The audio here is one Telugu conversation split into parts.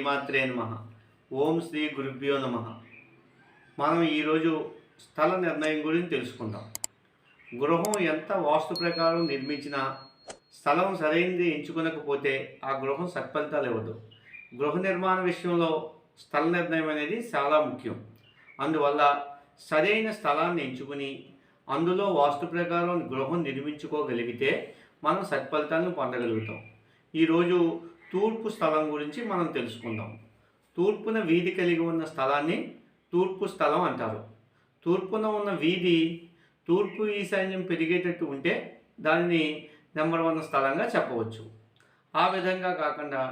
శ్రీమాత్రే నమ. ఓం శ్రీ గురుభ్యో నమ. మనం ఈరోజు స్థల నిర్ణయం గురించి తెలుసుకుందాం గృహం ఎంత వాస్తు ప్రకారం నిర్మించినా స్థలం సరైనది ఎంచుకునకపోతే ఆ గృహం సత్ఫలితాలు ఇవ్వదు. గృహ నిర్మాణ విషయంలో స్థల నిర్ణయం అనేది చాలా ముఖ్యం. అందువల్ల సరైన స్థలాన్ని ఎంచుకుని అందులో వాస్తు ప్రకారం గృహం నిర్మించుకోగలిగితే మనం సత్ఫలితాలను పొందగలుగుతాం. ఈరోజు తూర్పు స్థలం గురించి మనం తెలుసుకుందాం. తూర్పున వీధి కలిగి ఉన్న స్థలాన్ని తూర్పు స్థలం అంటారు. తూర్పున ఉన్న వీధి తూర్పు ఈశాన్యం పెరిగేటట్టు ఉంటే దానిని నెంబర్ వన్ స్థలంగా చెప్పవచ్చు. ఆ విధంగా కాకుండా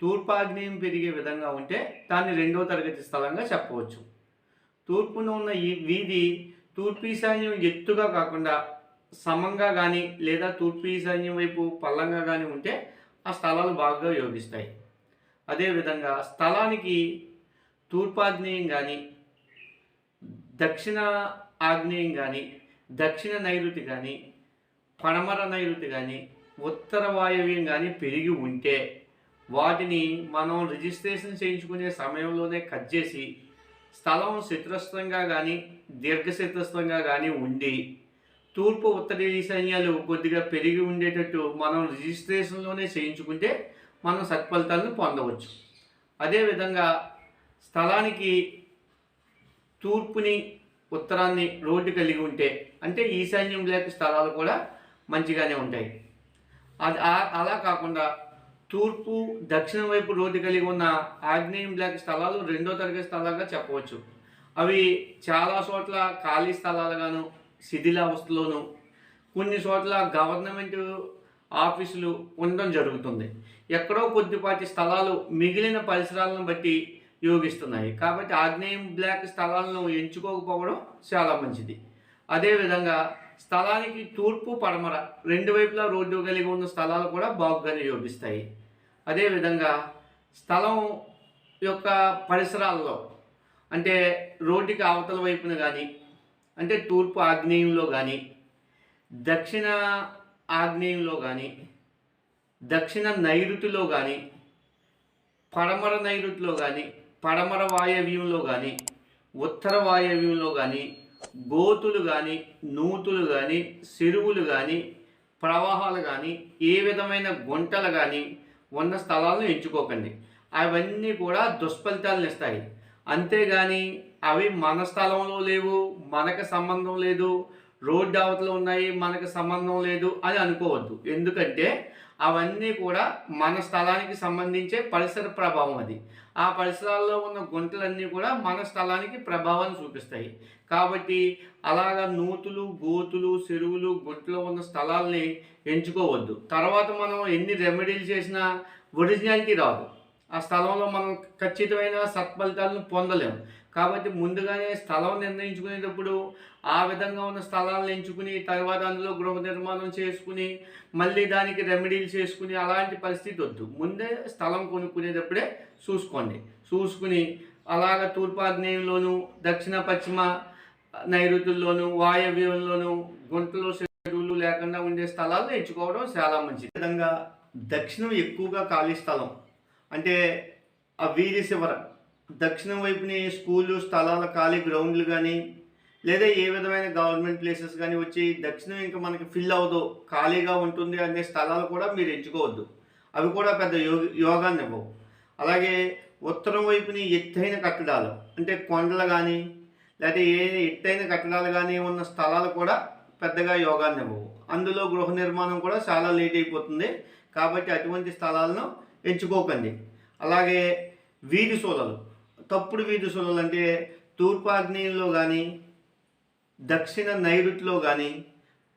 తూర్పాగ్నేయం పెరిగే విధంగా ఉంటే దాన్ని రెండో తరగతి స్థలంగా చెప్పవచ్చు. తూర్పున ఉన్న ఈ వీధి తూర్పు ఈశాన్యం ఎత్తుగా కాకుండా సమంగా కానీ లేదా తూర్పు ఈశాన్యం వైపు పల్లంగా కానీ ఉంటే ఆ స్థలాలు బాగా యోగిస్తాయి. అదేవిధంగా స్థలానికి తూర్పాగ్నేయం కానీ దక్షిణ ఆగ్నేయం కానీ దక్షిణ నైరుతి కానీ పడమర నైరుతి కానీ ఉత్తర వాయవ్యం కానీ పెరిగి ఉంటే వాటిని మనం రిజిస్ట్రేషన్ చేయించుకునే సమయంలోనే కట్ చేసి స్థలం చతురస్రంగా కానీ దీర్ఘచతురస్రంగా కానీ ఉండి తూర్పు ఉత్తర ఈశాన్యాలు కొద్దిగా పెరిగి ఉండేటట్టు మనం రిజిస్ట్రేషన్లోనే చేయించుకుంటే మనం సత్ఫలితాలను పొందవచ్చు. అదేవిధంగా స్థలానికి తూర్పుని ఉత్తరాన్ని రోడ్డు కలిగి ఉంటే అంటే ఈశాన్యం లేక స్థలాలు కూడా మంచిగానే ఉంటాయి. అది అలా కాకుండా తూర్పు దక్షిణం వైపు రోడ్డు కలిగి ఉన్న ఆగ్నేయం బ్లాక్ స్థలాలు రెండో తరగతి స్థలాలుగా చెప్పవచ్చు. అవి చాలా చోట్ల ఖాళీ స్థలాలుగాను శిథిలావస్థలోనూ కొన్ని చోట్ల గవర్నమెంట్ ఆఫీసులు ఉండడం జరుగుతుంది. ఎక్కడో కొద్దిపాటి స్థలాలు మిగిలిన పరిసరాలను బట్టి యోగిస్తున్నాయి. కాబట్టి ఆగ్నేయం బ్లాక్ స్థలాలను ఎంచుకోకపోవడం చాలా మంచిది. అదేవిధంగా స్థలానికి తూర్పు పడమర రెండు వైపులా రోడ్డు కలిగి ఉన్న స్థలాలు కూడా బాగుగానే యోగిస్తాయి. అదేవిధంగా స్థలం యొక్క పరిసరాల్లో అంటే రోడ్డుకి అవతల వైపున కానీ అంటే తూర్పు ఆగ్నేయంలో కానీ దక్షిణ ఆగ్నేయంలో కానీ దక్షిణ నైరుతిలో కానీ పడమర నైరుతిలో కానీ పడమర వాయవ్యంలో కానీ ఉత్తర వాయవ్యంలో కానీ గోతులు కానీ నూతులు కానీ చెరువులు కానీ ప్రవాహాలు కానీ ఏ విధమైన గుంటలు కానీ ఉన్న స్థలాలను ఎంచుకోకండి. అవన్నీ కూడా దుష్ఫలితాలను ఇస్తాయి. అంతేగాని అవి మన స్థలంలో లేవు మనకు సంబంధం లేదు రోడ్డు అవతల ఉన్నాయి మనకు సంబంధం లేదు అని అనుకోవద్దు. ఎందుకంటే అవన్నీ కూడా మన స్థలానికి సంబంధించే పరిసర ప్రభావం అది. ఆ పరిసరాల్లో ఉన్న గుంటలన్నీ కూడా మన స్థలానికి ప్రభావాన్ని చూపిస్తాయి. కాబట్టి అలాగా నూతులు గోతులు చెరువులు గుంటలో ఉన్న స్థలాల్ని ఎంచుకోవద్దు. తర్వాత మనం ఎన్ని రెమెడీలు చేసినా ఒరిజినాలిటీ రాదు. ఆ స్థలంలో మనం ఖచ్చితమైన సత్ఫలితాలను పొందలేము. కాబట్టి ముందుగానే స్థలం నిర్ణయించుకునేటప్పుడు ఆ విధంగా ఉన్న స్థలాలను ఎంచుకుని తర్వాత అందులో గృహ నిర్మాణం చేసుకుని మళ్ళీ దానికి రెమెడీలు చేసుకుని అలాంటి పరిస్థితి వద్దు. ముందే స్థలం కొనుక్కునేటప్పుడే చూసుకోండి. చూసుకుని అలాగ తూర్పాగ్నేయంలోను దక్షిణ పశ్చిమ నైరుతుల్లోను వాయవ్యంలోను గుంటలు చెరువులు లేకుండా ఉండే స్థలాలను ఎంచుకోవడం చాలా మంచిది. విధంగా దక్షిణం ఎక్కువగా ఖాళీ స్థలం. అంటే ఆ వీధి చివర దక్షిణం వైపుని స్కూళ్ళు స్థలాల ఖాళీ గ్రౌండ్లు కానీ లేదా ఏ విధమైన గవర్నమెంట్ ప్లేసెస్ కానీ వచ్చి దక్షిణం ఇంకా మనకి ఫిల్ అవ్వదు ఖాళీగా ఉంటుంది అనే స్థలాలు కూడా మీరు ఎంచుకోవద్దు. అవి కూడా పెద్ద యోగ యోగాన్ని ఇవ్వవు. అలాగే ఉత్తరం వైపుని ఎత్తైన కట్టడాలు అంటే కొండలు కానీ లేకపోతే ఏ ఎత్తైన కట్టడాలు కానీ ఉన్న స్థలాలు కూడా పెద్దగా యోగాన్ని ఇవ్వవు. అందులో గృహ నిర్మాణం కూడా చాలా లేట్ అయిపోతుంది. కాబట్టి అటువంటి స్థలాలను ఎంచుకోకండి. అలాగే వీధి సోలలు తప్పుడు వీధి సోలలు అంటే తూర్పాగ్నేయంలో కానీ దక్షిణ నైరుతిలో కానీ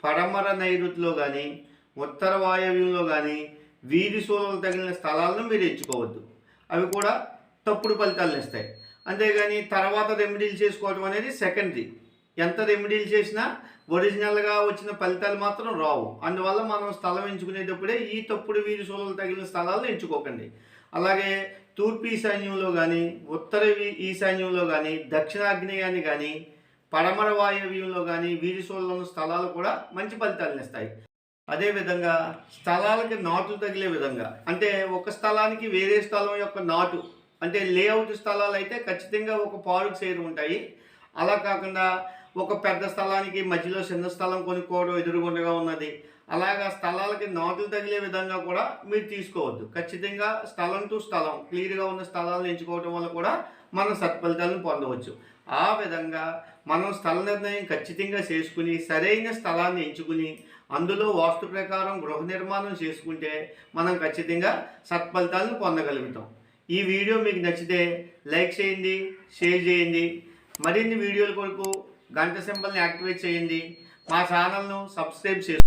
పడమర నైరుతిలో కానీ ఉత్తర వాయవ్యంలో కానీ వీధి సోలలు తగిలిన స్థలాలను మీరు ఎంచుకోవద్దు. అవి కూడా తప్పుడు ఫలితాలను ఇస్తాయి అంతేగాని తర్వాత రెమెడీలు చేసుకోవడం అనేది సెకండరీ ఎంత రెమెడీలు చేసినా ఒరిజినల్గా వచ్చిన ఫలితాలు మాత్రం రావు. అందువల్ల మనం స్థలం ఎంచుకునేటప్పుడే ఈ తప్పుడు వీధి సోలలు తగిలిన స్థలాలను ఎంచుకోకండి. అలాగే తూర్పు ఈశాన్యంలో కానీ ఉత్తర ఈశాన్యంలో కానీ దక్షిణాగ్నేయాన్ని కానీ పడమర వాయవ్యంలో కానీ వీధి సోలలో ఉన్న స్థలాలు కూడా మంచి ఫలితాలను ఇస్తాయి. అదేవిధంగా స్థలాలకి నాట్లు తగిలే విధంగా అంటే ఒక స్థలానికి వేరే స్థలం యొక్క నాటు అంటే లేఅవుట్ స్థలాలు అయితే ఖచ్చితంగా ఒక పాడుకు చేరు ఉంటాయి. అలా కాకుండా ఒక పెద్ద స్థలానికి మధ్యలో చిన్న స్థలం కొనుక్కోవడం ఎదురుగుండగా ఉన్నది. అలాగా స్థలాలకి నాతులు తగిలే విధంగా కూడా మీరు తీసుకోవద్దు. ఖచ్చితంగా స్థలం టు స్థలం క్లియర్గా ఉన్న స్థలాలను ఎంచుకోవడం వల్ల కూడా మనం సత్ఫలితాలను పొందవచ్చు. ఆ విధంగా మనం స్థల నిర్ణయం ఖచ్చితంగా చేసుకుని సరైన స్థలాన్ని ఎంచుకుని అందులో వాస్తు ప్రకారం గృహ నిర్మాణం చేసుకుంటే మనం ఖచ్చితంగా సత్ఫలితాలను పొందగలుగుతాం. ఈ వీడియో మీకు నచ్చితే లైక్ చేయండి షేర్ చేయండి. మరిన్ని వీడియోల కొరకు గంట సింబల్ని యాక్టివేట్ చేయండి. మా ఛానల్ను సబ్స్క్రైబ్ చేసుకోండి.